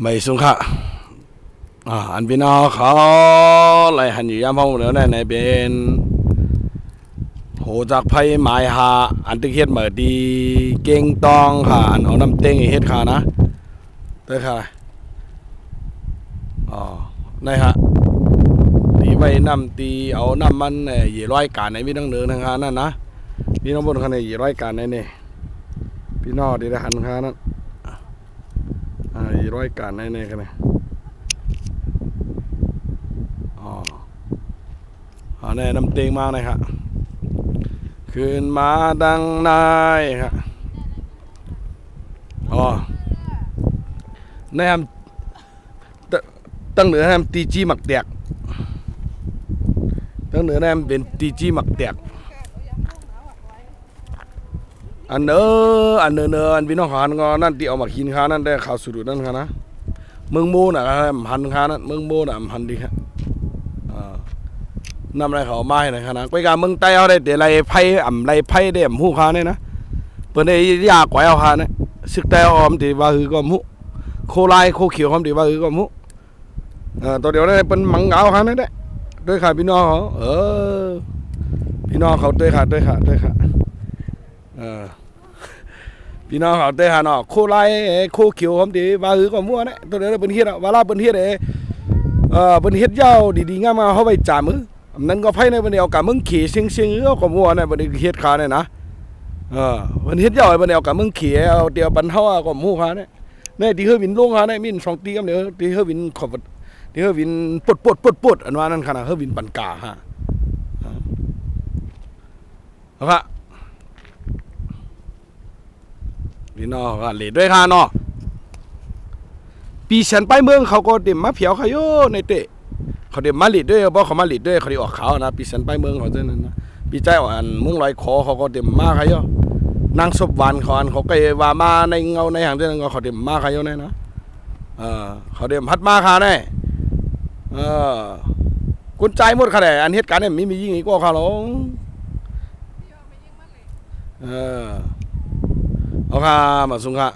ไม่สุงค่ะอ่าอันพี่น้องเขาไล่หันอยู่ยามห้องเหนือในเป็นโหจากไพ่หมายหาอันที่เฮ็ดเหมือดี เก่งตองค่ะอันเอาน้ำเต้งเฮ็ดค่ะนะเด้ค่ะอ๋อนี่ฮะตีไว้น้ำตีเอาน้ำมันเอ่อยี่ร้อยกาในพี่น้องเหนือทางค่ะนั่นนะพี่น้องบนคันในยี่ร้อยกาในนี่พี่น้องดีละหันค่ะนั่น อีร้อยการในในกันนะอ๋ออแน่น้ำเตงมากเลยครับคืนมาดังนายครับอ๋อในมตั้งเหนือแฮมตีจีหมักแตกตั้งเหนือแฮมเป็นตีจีหมักแตก อันเนออันเนอเนออันพี่น้องขานก็นั่นที่เอามากินค้านั่นได้ข่าวสุดนั่นค่ะนะเมืองโมน่ะครับหันค้านั่นเมืองโมน่ะหันดีครับอ่านำอะไรเขามาให้หนะครับนะไปการเมืองใต้เขาได้แต่ไรไพ่อ่ำไรไพ่ได้อ่ำหูค้าเนี่ยนะเปิ้นได้ยากกว่าเอาค้าเนี่ยซึกแต่ออมที่ว่าคือก็มุโคลายโคเขียวความที่ว่าคือก็มุเออตัวเดียวได้เป็นมังเอาค้านั่นแหละด้วยค่ะพี่น้องเขาเออพี่น้องเขาด้วยค่ะด้วยค่ะด้วยค่ะเออ พี่น้องเขาเตะหาเนาะโคไลโคเขียวผมดีว่าคือก็มั่วเนี่ยตัวเดียวเป็นเฮ็ดอะว่าลาเป็นเฮ็ดเอเออเป็นเฮ็ดยาวดีๆงามๆเขาไปจ่ามืออันนั้นก็ไผในบันเดียวกับมึงขี่เสียงเออก็มั่วเนี่ยบันนี้เฮ็ดขาเนี่ยนะเออเป็นเฮ็ดยาวบันเดียวกับมึงขี่เอาเดียวบันเฮาก็มั่วขาเนี่ยเนี่ยที่เฮาวินลงหาเนี่ยมินสองตีกันเดี๋ยวที่เฮาวินขอบที่เฮาวินปดปดปดปดอันว่านั่นขนาดเฮาวินปันกาฮะเอาละ พี่น้องก็เลดด้วยค่ะเนาะปีฉันไปเมืองเขาก็เด็มมาเผียวเขาโยในเตะเขาเด็มมาลีดด้วยเพราะเขามาลีดด้วยเขาได้ออกเขานะปีฉันไปเมืองเขาเท่านั้นนะปีใจอ่อนมุ่งลอยคอเขาก็เด็มมาเขาโยนางศพหวานเขาอันเขาก็ว่ามาในเงาในหางเท่านั้นเขาเด็มมาเขาโยเนี่ยนะเออเขาเด็มพัดมาค่ะแน่เออกุญใจหมดค่ะแน่อันเหตุการณ์เนี่ยมีมียิ่งอีกกว่าเขาหรอกเออ เอาค่ะมาสุงค่ะ